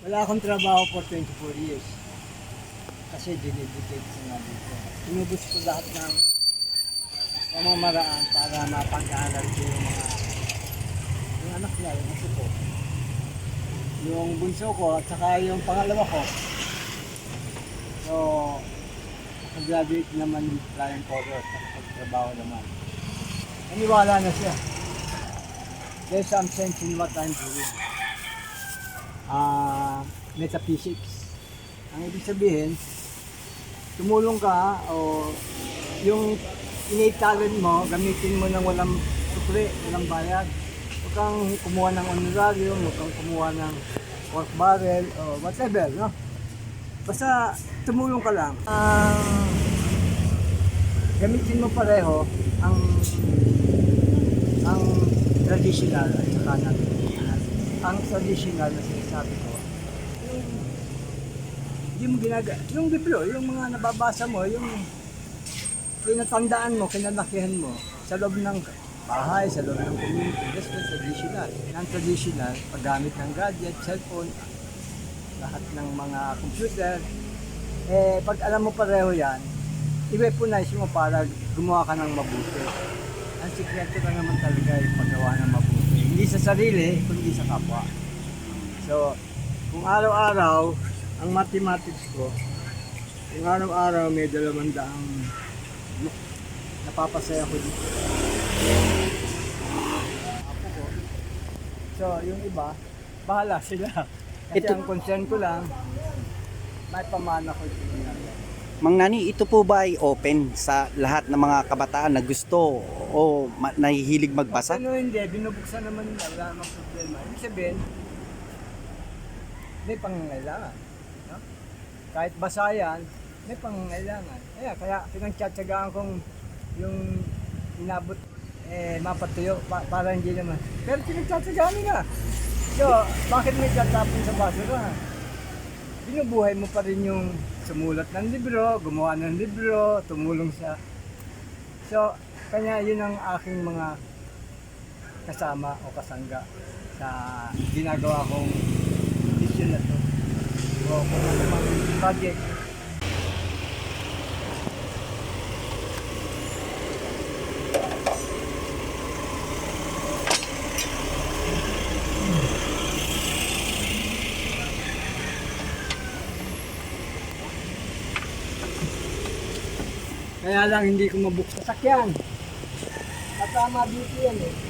Wala akong trabaho for 24 years. Kasi dinedicate ko nga dito. Tinubos ko lahat ng pamamaraan para mapag-aaral ko yung mga yung anak niya, yung aso ko. Yung bunso ko at saka yung pangalawa ko. So, nakagraduate naman with flying colors at pagtrabaho naman. Naniwala na siya. Some sense in what I'm doing. Metaphysics. Ang ibig sabihin, tumulong ka o yung innate talent mo, gamitin mo ng walang sukli, walang bayad. Huwag kang kumuha ng honorarium, huwag kang kumuha ng pork barrel o whatever, no? Basta tumulong ka lang. Ang gamitin mo pareho ang ang traditional at saka ng ang traditional na sinasabi ko yung ginaga yung libro yung mga nababasa mo yung tinatandaan mo kinalakihan mo sa loob ng bahay sa loob ng community that's the traditional ang traditional paggamit ng gadget cellphone lahat ng mga computer eh pag alam mo pareho yan i-weaponize mo para gumawa ka ng mabuti ang sikreto ka naman talaga ay paggawa ng mabuti. Hindi sa sarili, kundi sa kapwa. So, kung araw-araw, ang mathematics ko, kung araw-araw may dalawang daang napapasaya ko dito. Apo ko. So, yung iba, bahala sila. Kasi Ito- ang concern ko lang, may pamana ko ito. Mang Nani, ito po ba ay open sa lahat ng mga kabataan na gusto o nahihilig magbasa? Ano hindi, binubuksan naman nila, wala namang problema. Ibig sabihin, may pangangailangan. No? Kahit basa yan, may pangangailangan. Kaya, kaya pinagtsatsagaan kong yung inabot eh, mapatuyo pa, para hindi naman. Pero pinagtsatsagaan nila. So, bakit may tatapon sa basura? Binubuhay mo pa rin yung sumulat ng libro, gumawa ng libro, tumulong sa So, kanya yun ang aking mga kasama o kasangga sa ginagawa kong mission na to. O kung ano mang project. Kaya lang hindi ko mabuksan sakyan. Kasama dito yan eh.